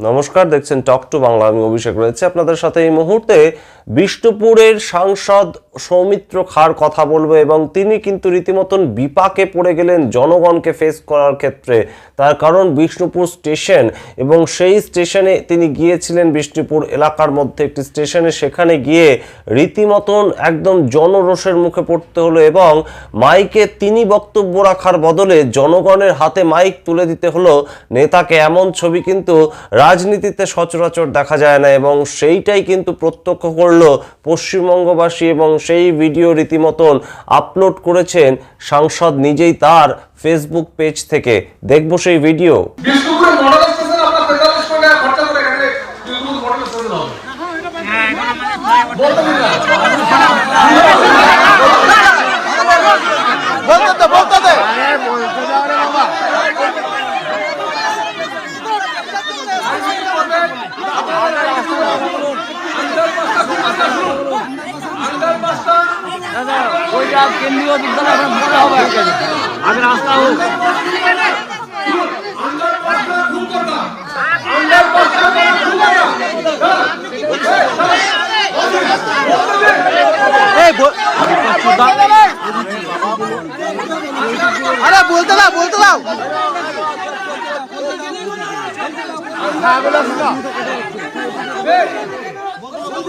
নমস্কার, দেখছেন talk to Bangla আমি অভিষেক রয়েছে আপনাদের সাথে এই মুহূর্তে। বিষ্ণুপুরের সাংসদ সৌমিত্র খার কথা বলব এবং তিনি কিন্তু রীতিমতন বিপাকে পড়ে গেলেন জনগণকে ফেস করার ক্ষেত্রে। তার কারণ বিষ্ণুপুর স্টেশন এবং সেই স্টেশনে তিনি গিয়েছিলেন বিষ্ণুপুর এলাকার মধ্যে একটি স্টেশনে। সেখানে গিয়ে রীতিমতন একদম জনরোষের মুখে পড়তে হলো এবং মাইকে তিনি বক্তব্য রাখার বদলে জনগণের হাতে মাইক তুলে দিতে হলো। নেতাকে এমন ছবি কিন্তু রাজনীতিতে সচরাচর দেখা যায় না এবং সেইটাই কিন্তু প্রত্যক্ষ করল পশ্চিমবঙ্গবাসী এবং সেই ভিডিও রীতিমতন আপলোড করেছেন সাংসদ নিজেই তার ফেসবুক পেজ থেকে। দেখব সেই ভিডিও বিষ্ণুপুরে মডেল স্টেশন আপনার তেতাল্লিশ কোটি টাকা খরচা করে এখানে বিষ্ণুপুর মডেল স্টেশন হবে বলতে দিন না। ওইটা কেন্দ্রীয় হবে আগে রাস্তা হোক আরে বলতে দাও বলতে দাও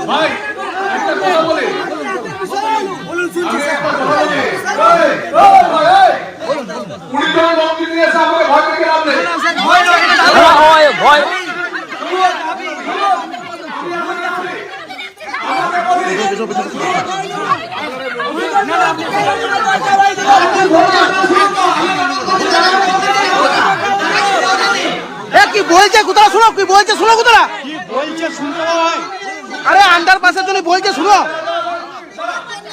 ভাই, একটা কথা বলি। আমাকে ভয় পেয়ে ভয় ভয় কি বলছে কোথাও শুনো কি বলছে শুনো কোথাও কি বলছে শুনতে আরে আন্ডার পাশে তুমি বলছে শুনো বের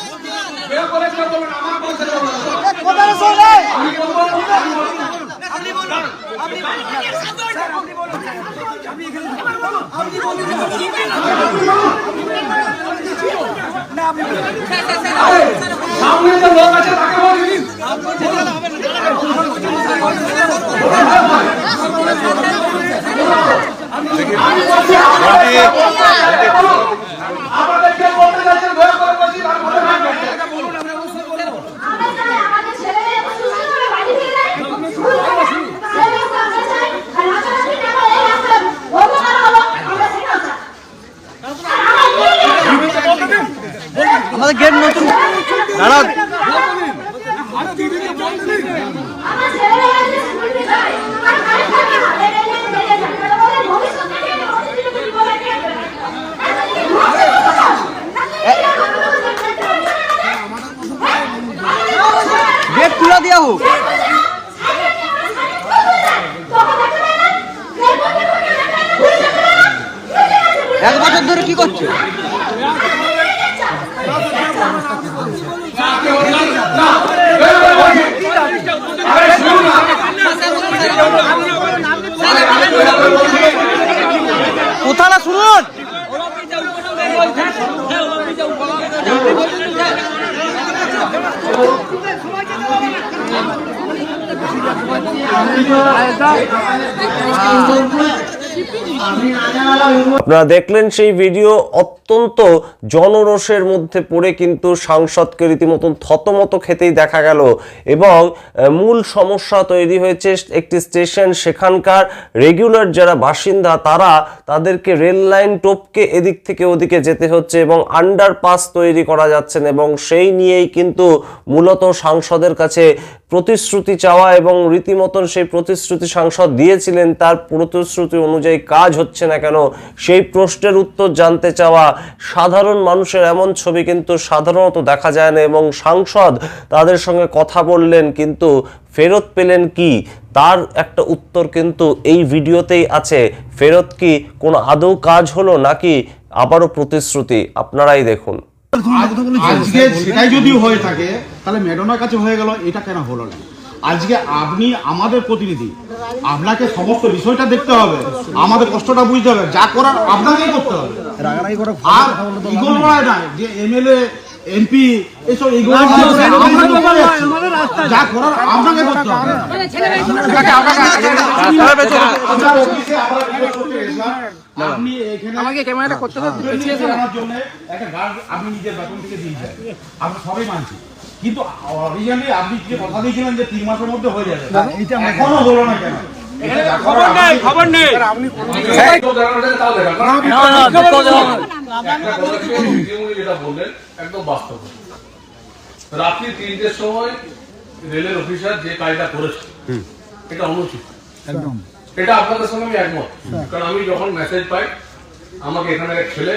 করে দিলে বলবেন, আমার পয়সা দেবো না। কোথায় শুনে আমি বলব, সামনে যে লোক আছে তাকে বলে দিন আমাদেরকে বলতে যাচ্ছেন দয়া করে বলছি আর বলে রাখবেন আমরা চাই আমাদের ছেলেমেয়ে সুস্থভাবে বাড়ি ফিরে যায় স্কুল থেকে ছেলেমেয়েকে আমরা চাই আর রাতারাতি টাকা এই রাস্তায় বন্ধ করা হলো আমরা সেটাও চাই আমাদের গেট নতুন দাঁড়াও আমরা ছেলেমেয়েরা যে স্কুল থেকে যায় আর বাড়ি থাকে না এই রেলে বেরিয়ে যায় তাহলে বলে ভবিষ্যতে কে ভবিষ্যতে কিছু বলে কে গেট খুলে দেওয়া এক বছর ধরে কি করছে? আপনারা দেখলেন সেই ভিডিও অত্যন্ত জনরোষের মধ্যে পড়ে কিন্তু সাংসদকে রীতিমতন থতমত খেতেই দেখা গেল এবং মূল সমস্যা তৈরি হয়েছে একটি স্টেশন সেখানকার রেগুলার যারা বাসিন্দা তারা তাদেরকে রেল লাইন টপকে এদিক থেকে ওদিকে যেতে হচ্ছে এবং আন্ডারপাস তৈরি করা যাচ্ছে না এবং সেই নিয়েই কিন্তু মূলত সাংসদের কাছে প্রতিশ্রুতি চাওয়া এবং রীতিমতন সেই প্রতিশ্রুতি সাংসদ দিয়েছিলেন, তার প্রতিশ্রুতি অনুযায়ী কাজ হচ্ছে না কেন সেই প্রশ্নের উত্তর জানতে চাওয়া সাধারণ মানুষের এমন ছবি কিন্তু সাধারণত দেখা যায় না এবং সাংসদ তাদের সঙ্গে কথা বললেন কিন্তু ফেরত পেলেন কি? তার একটা উত্তর কিন্তু এই ভিডিওতেই আছে। ফেরত কি কোনো আদৌ কাজ হলো নাকি আবারও প্রতিশ্রুতি? আপনারাই দেখুন। আজকে সেটাই যদি হয়ে থাকে, তাহলে ম্যাডমের কাছে হয়ে গেল, এটা কেন হলো না? আজকে আপনি আমাদের প্রতিনিধি। আপনাকে সমস্ত বিষয়টা দেখতে হবে। আমাদের কষ্টটা বুঝতে হবে। যা করার আপনাকেই করতে হবে। আর ইগল বলায় না যে এমএলএ এমপি এসব যা করার আপনাকে করতে হবে। এখানে আমাকে ক্যামেরাটা করতে আপনি নিজের বেতন থেকে দিয়ে যায় আমরা সবাই মানছি। কিন্তু অরিজিনালি আপনি যে কথা দিয়েছিলেন যে তিন মাসের মধ্যে হয়ে যাবে এখনও হলো না কেন? খবর নেই খবর নেই। যেটা বললেন একদম বাস্তব। রাত্রি তিনটের সময় রেলের অফিসার যে কাজটা করেছে এটা অনুচিত। এটা আপনাদের সঙ্গে আমি একমত। কারণ আমি যখন মেসেজ পাই আমাকে এখানে এক ছেলে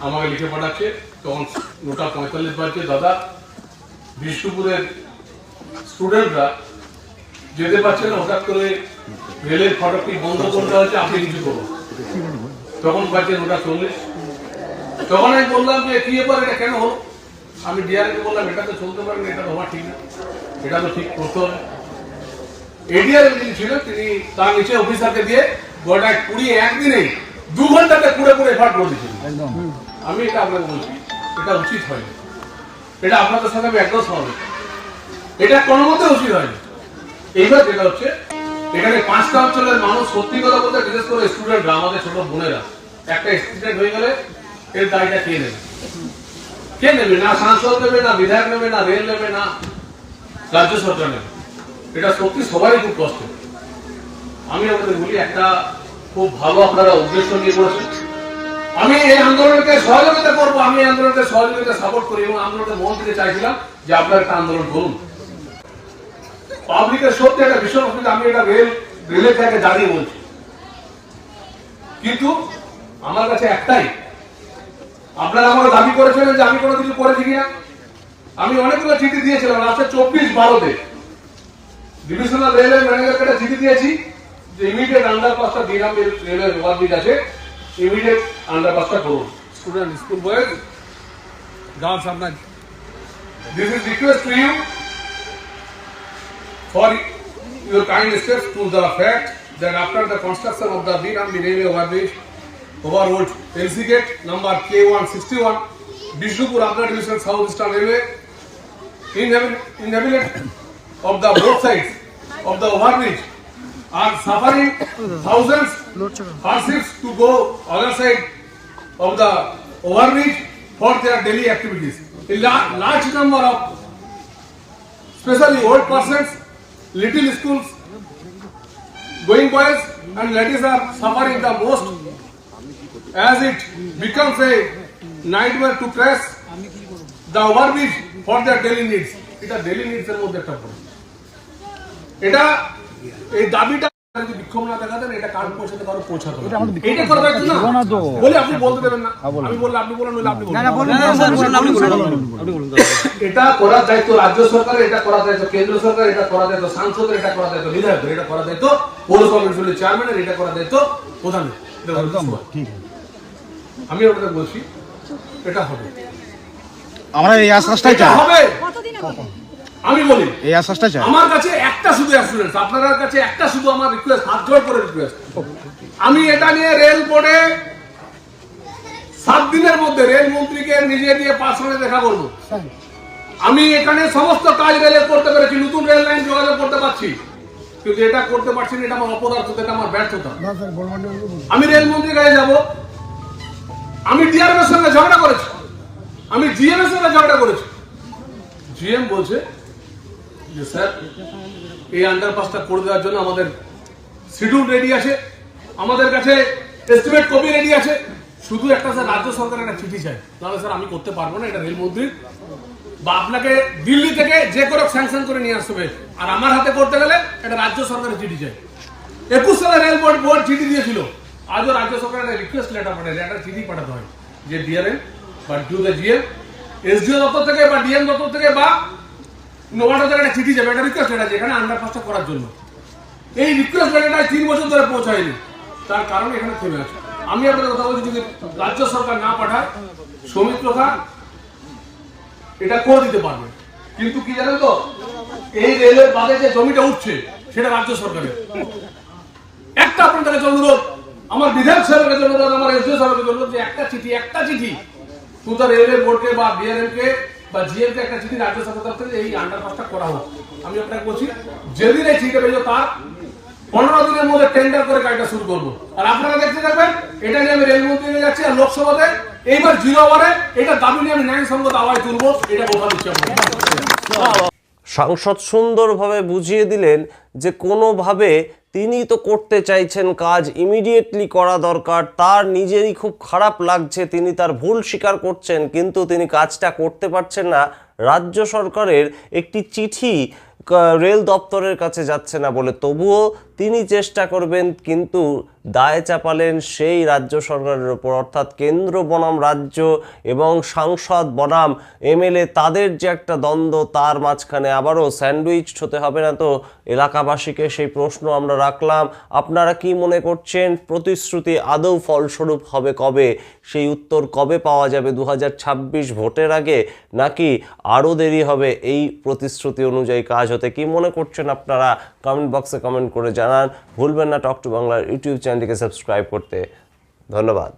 আমাকে লিখে পাঠাচ্ছে তখন নটা পঁয়তাল্লিশ বাজছে দাদা বিষ্ণুপুরের স্টুডেন্টরা যেতে পারছে না হঠাৎ করে রেলের ফটকটি বন্ধ করতে হচ্ছে আপনি কিছু করুন তখন বাজছে নটা চল্লিশ। তখন আমি বললাম যে কি ব্যাপার এটা কেন হলো? আমি ডিআরকে বললাম এটা তো চলতে পারে না এটা তো হওয়া ঠিক না। এটা তো ঠিক করতে হবে। এডিআর যিনি ছিলেন তিনি তার নিচে অফিসারকে দিয়ে গোটা কুড়ি একদিনেই দু ঘন্টাতে পুরো পুরো এফার্ট করে দিয়েছিলেন। আমি এটা আপনাকে বলছি এটা উচিত হয়নি। এটা আপনাদের সাথে আমি একদম সহমত। এটা কোনো মতে উচিত হয়নি। এইবার যেটা হচ্ছে, এখানে পাঁচটা অঞ্চলের মানুষ সত্যি কথা বলতে, বিশেষ করে স্টুডেন্টরা আমাদের ছোট বোনেরা, একটা স্টুডেন্ট হয়ে গেলে এর দায়টা কে নেবে? কে নেবে? না সাংসদ নেবে, না বিধায়ক নেবে, না রেল নেবে, না রাজ্য সরকার নেবে। এটা সত্যি সবারই খুব কষ্ট। আমি আপনাদের বলি, একটা খুব ভালো আপনারা উদ্দেশ্য নিয়ে করেছেন আমি এই আন্দোলনকে সহযোগিতা করব, আমি আন্দোলনকে সহযোগিতা সাপোর্ট করি এবং আন্দোলনকে মন দিতে চাইছিলাম যে আপনারা একটা আন্দোলন করুন। পাবলিকের সত্যি একটা ভীষণ অসুবিধা, আমি এটা রেল, রেলের জায়গায় দাঁড়িয়ে বলছি। কিন্তু আমার কাছে একটাই, আপনারা আমাকে দাবি করেছিলেন যে আমি কোনো কিছু করেছি কিনা। আমি অনেকগুলো চিঠি দিয়েছিলাম রাস্তা চব্বিশ বারোতে। ডিভিশনাল রেলওয়ে ম্যানেজারকে একটা চিঠি দিয়েছি যে ইমিডিয়েট আন্ডারপাসটা দিলাম রেলওয়ে ওভারব্রিজ আছে। ইমিডিয়েট আন্ডারপাসটা করুন স্টুডেন্ট স্কুল বয়েজ গার্লস আপনার this is request to you for your kind steps to the fact that after the construction of the Birambi railway overbridge over old LC gate number K161, Bishnupur Agra Division South Eastern Railway, inhabit- inhabitant of the both sides of the overbridge are suffering thousands hardships to go other side of the overbridge for their daily activities. A la- large number of especially old persons, little schools, going boys and ladies are suffering the most as it becomes a nightmare to cross the overbridge for their daily needs. এটা daily needs এর মধ্যে একটা এটা এই দাবিটা বিক্ষোভ না দেখা এটা কার পৌঁছাতে কারও পৌঁছাতে এটা করা দায়িত্ব না। বলে আপনি বলতে দেবেন না। আমি বললে আপনি বলেন আপনি বলুন। এটা করার দায়িত্ব রাজ্য সরকারের এটা করার দায়িত্ব কেন্দ্র সরকার এটা করার দায়িত্ব সাংসদের এটা করার দায়িত্ব বিধায়কের এটা করার দায়িত্ব পৌরসভা মিউনিসিপ্যালিটি চেয়ারম্যানের এটা করার দায়িত্ব প্রধানের আমি আপনাদের বলছি এটা হবে। আমরা এই আশ্বাসটাই চাই। হবে। আমি বলি এই আশ্বাসটা চাই। আমার কাছে একটা শুধু অ্যাসুরেন্স আপনার কাছে একটা শুধু আমার রিকোয়েস্ট হাত জোড় করে রিকোয়েস্ট আমি এটা নিয়ে রেল বোর্ডে সাত দিনের মধ্যে রেল মন্ত্রীকে নিজে দিয়ে পার্সোনালি দেখা করব। আমি এখানে সমস্ত কাজ রেলের করতে পেরেছি নতুন রেল লাইন যোগাযোগ করতে পারছি। কিন্তু এটা করতে পারছি না এটা আমার অপদার্থ এটা আমার ব্যর্থতা। আমি রেল মন্ত্রীর কাছে যাব। আমি ডিআরএম এর সঙ্গে ঝগড়া করেছি। আমি জিএম এর সঙ্গে ঝগড়া করেছি। জিএম বলছে স্যার, এই আন্ডারপাসটা করে দেওয়ার জন্য আমাদের শিডিউল রেডি আছে। আমাদের কাছে এস্টিমেট কপি রেডি আছে। শুধু একটা স্যার, রাজ্য সরকারের একটা চিঠি চাই। তাহলে স্যার, আমি করতে পারব না, এটা রেলমন্ত্রীর। বা আপনাকে দিল্লি থেকে যে করে স্যাংশন করে নিয়ে আসতে হবে। আর আমার হাতে করতে গেলে এটা রাজ্য সরকারের চিঠি চাই। একুশ সালে রেল বোর্ড বোর্ড চিঠি দিয়েছিল। আজও রাজ্য সরকার একটা রিকোয়েস্ট লেটার পাঠায় একটা চিঠি পাঠাতে হয়। যে ডিআরএম বা ডিউ দ্য জিএম এসডিও দপ্তর থেকে বা ডিএম দপ্তর থেকে বা নোভাটা চিঠি যাবে, একটা রিকোয়েস্ট লেটার যেখানে আন্ডারপাসটা করার জন্য। এই রিকোয়েস্ট লেটারটা তিন বছর ধরে পৌঁছায়নি। তার কারণে এখানে থেমে আছে। আমি আপনাদের কথা বলছি, যদি রাজ্য সরকার না পাঠায় শ্রমিক প্রথা এটা করে দিতে পারবে। কিন্তু কি জানেন তো, এই রেলের বাদে যে জমিটা উঠছে, সেটা রাজ্য সরকারের। একটা আপনাদের কাছে অনুরোধ, আমার বিধায়ক সাহেবের কাছে অনুরোধ, আমার এসডিও সাহেবের কাছে অনুরোধ যে একটা চিঠি একটা চিঠি তুই রেলওয়ে বোর্ডকে বা বিআরএম কে বা জিএম কে একটা চিঠি রাজ্য সরকার থেকে এই আন্ডারপাসটা করা হোক। আমি আপনাকে বলছি, যেদিন এই চিঠিটা পেয়েছ তার পনেরো দিনের মধ্যে টেন্ডার করে কাজটা শুরু করব। আর আপনারা দেখতে থাকবেন, এটা নিয়ে আমি রেলমন্ত্রী নিয়ে যাচ্ছি আর লোকসভাতে এইবার জিরো ওভারে এটা দাবি নিয়ে আমি ন্যায় সঙ্গত আওয়াজ তুলবো, এটা বোঝা দিচ্ছি সাংসদ সুন্দরভাবে বুঝিয়ে দিলেন যে কোনোভাবে তিনি তো করতে চাইছেন কাজ ইমিডিয়েটলি করা দরকার, তার নিজেরই খুব খারাপ লাগছে, তিনি তার ভুল স্বীকার করছেন, কিন্তু তিনি কাজটা করতে পারছেন না, রাজ্য সরকারের একটি চিঠি রেল দপ্তরের কাছে যাচ্ছে না বলে। তবুও তিনি চেষ্টা করবেন কিন্তু দায় চাপালেন সেই রাজ্য সরকারের ওপর। অর্থাৎ কেন্দ্র বনাম রাজ্য এবং সাংসদ বনাম এমএলএ, তাদের যে একটা দ্বন্দ্ব, তার মাঝখানে আবারও স্যান্ডউইচ হতে হবে না তো? এলাকাবাসীকে সেই প্রশ্ন আমরা রাখলাম। আপনারা কি মনে করছেন, প্রতিশ্রুতি আদৌ ফলস্বরূপ হবে কবে? সেই উত্তর কবে পাওয়া যাবে দু হাজার ছাব্বিশ ভোটের আগে? নাকি আরও দেরি হবে এই প্রতিশ্রুতি অনুযায়ী কাজ হতে? কি মনে করছেন আপনারা? কমেন্ট বক্সে কমেন্ট করে জানান। ভুলবেন না, টক টু বাংলার ইউটিউব চ্যানেলটিকে সাবস্ক্রাইব করতে। ধন্যবাদ।